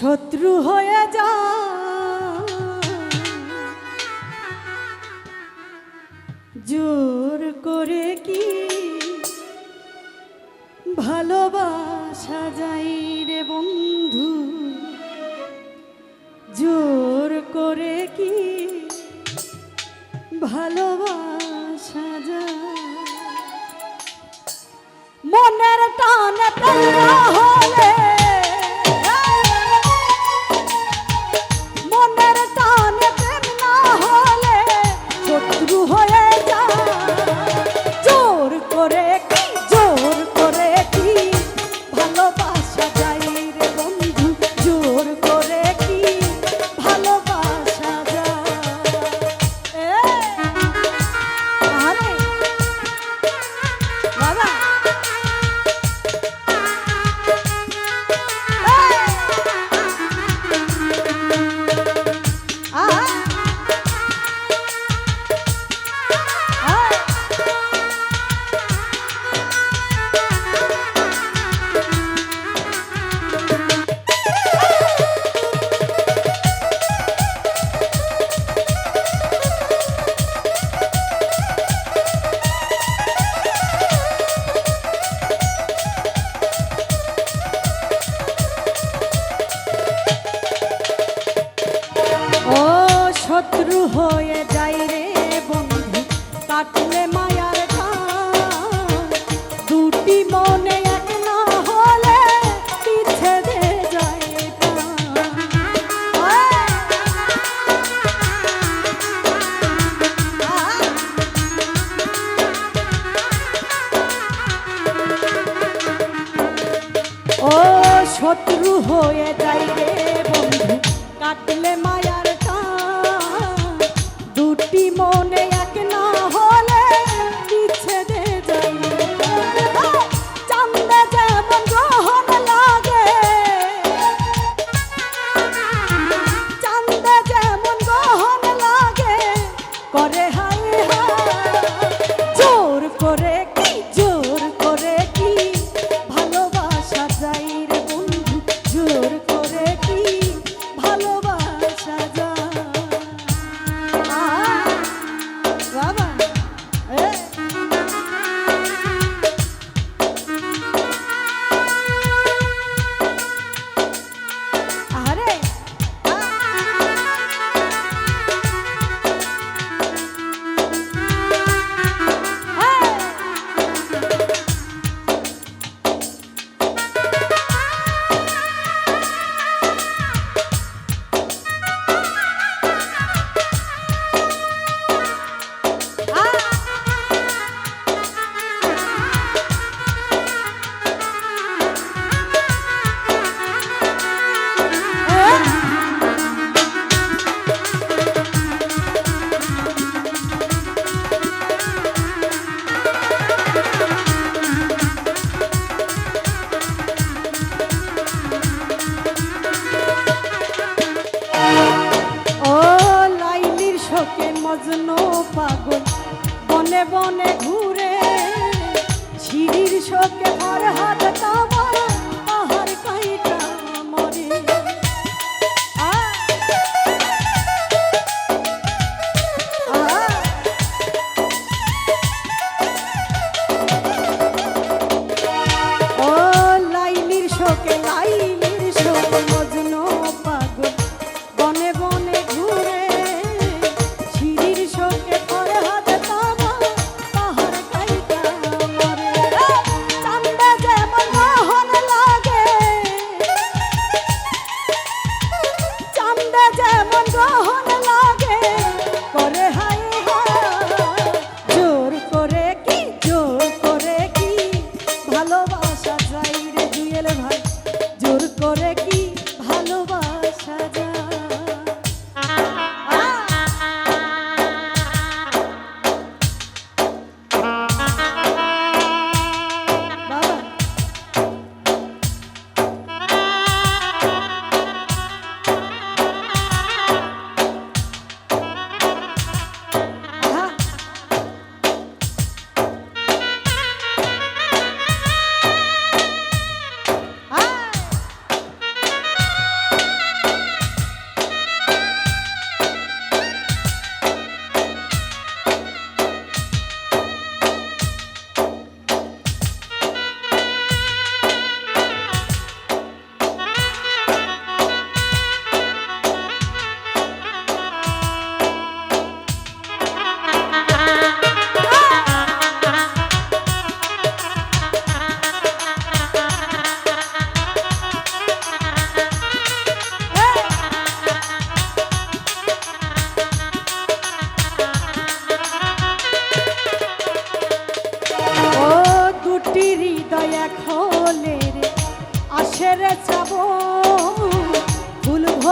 শত্রু হয়ে যা। জোর করে কি ভালোবাসা যাই রে বন্ধু? জোর করে কি ভালোবাসা যায়? মনের টানে Oh yeah. आए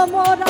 ফুল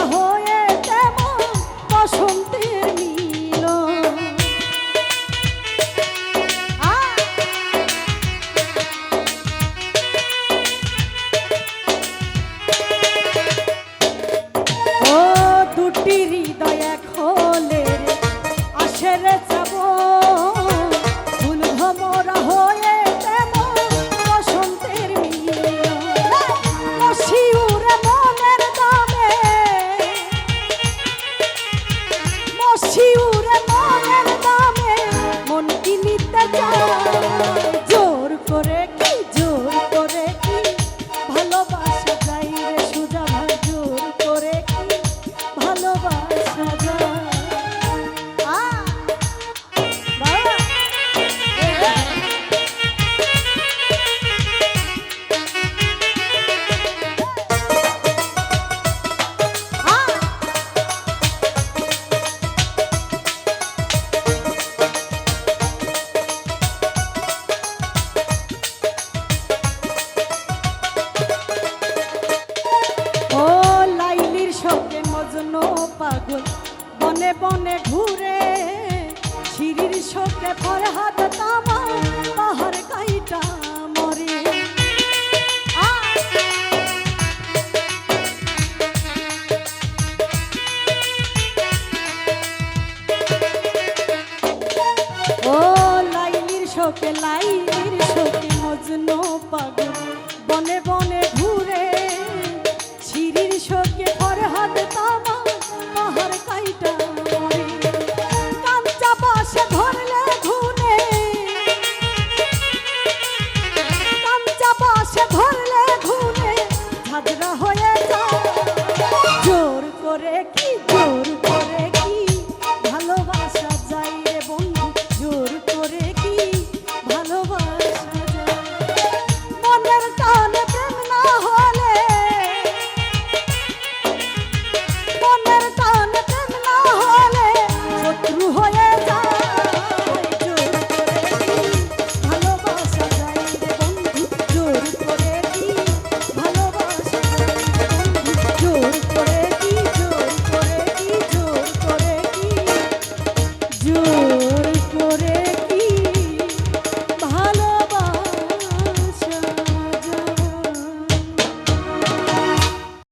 শোকে লাইলির শোকে মজনু পাগল বনে বনে